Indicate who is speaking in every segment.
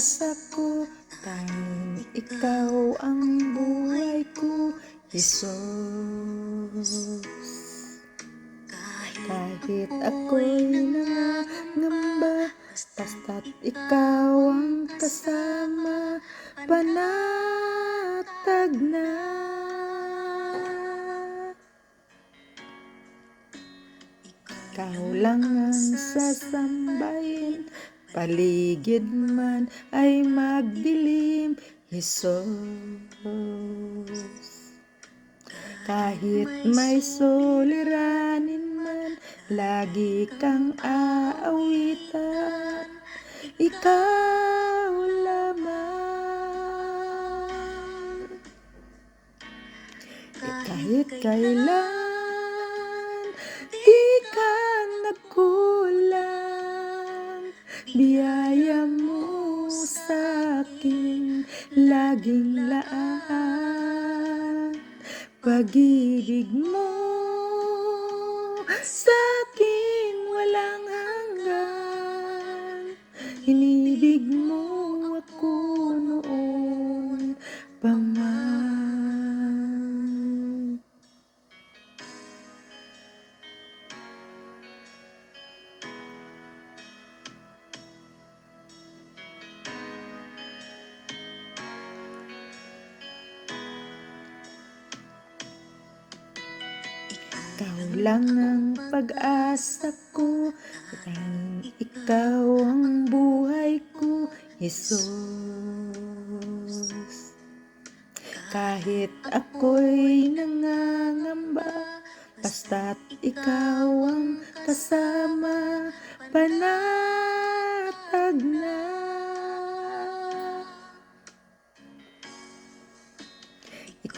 Speaker 1: pag-asa Tanging ikaw ang buhay ko Jesus. Kahit ako'y nangangamba Basta't ikaw ang kasama Panatag na. Ikaw lang ang sasambahin Paligid man ay magdilim Jesus. Kahit may suliranin man Lagi kang aawitan. Ikaw lamang. Kahit kailan Biyaya mo sa akin Laging laan Pag-ibig mo Sa Ikaw lang ang pag-asa ko. Tanging ikaw ang buhay ko Jesus. Kahit ako'y nangangamba Basta't ikaw ang kasama. Panatag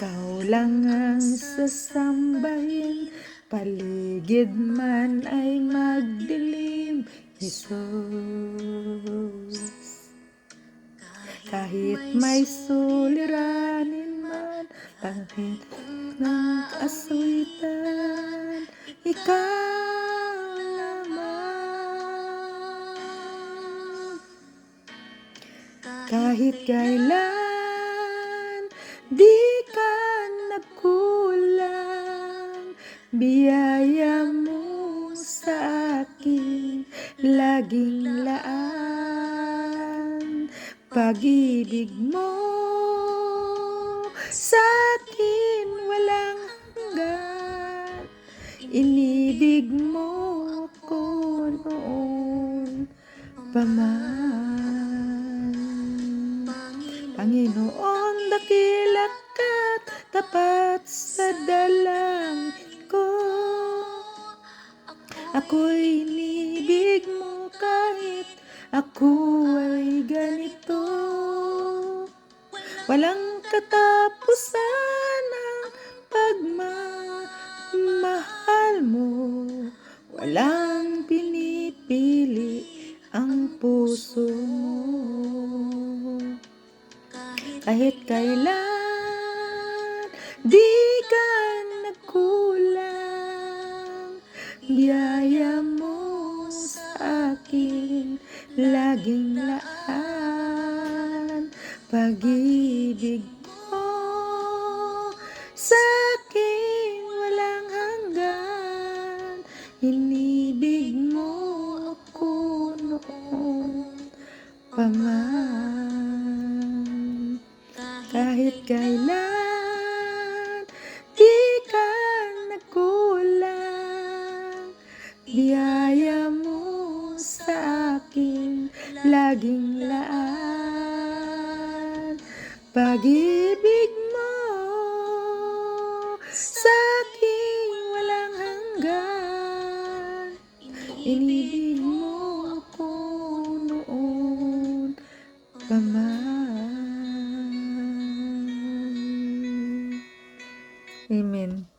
Speaker 1: Ikaw lang ang sasambahin. Paligid man ay magdilim Jesus. Kahit may suliranin man Kahit ng aswitan Ikaw lamang. Kahit kailan Di Biyaya mo sa akin Laging laan Pag-ibig mo Sa akin walang hanggan Inibig mo ako noon Panginoon, dakila ka't tapat sa dalang ko. Ako'y inibig mo kahit ako ay ganito. Walang katapusan ang pagmamahal mo. Walang pinipili ang puso mo. Kahit kailan di ka nagkulang Biyaya mo sa akin laging laan. Pag-ibig mo sa akin walang hanggan. Inibig mo ako noon pa man kahit kailan Biyaya mo sa akin laging laan Pag-ibig mo sa akin walang hanggan. Inibig mo ako noon pa man Amen.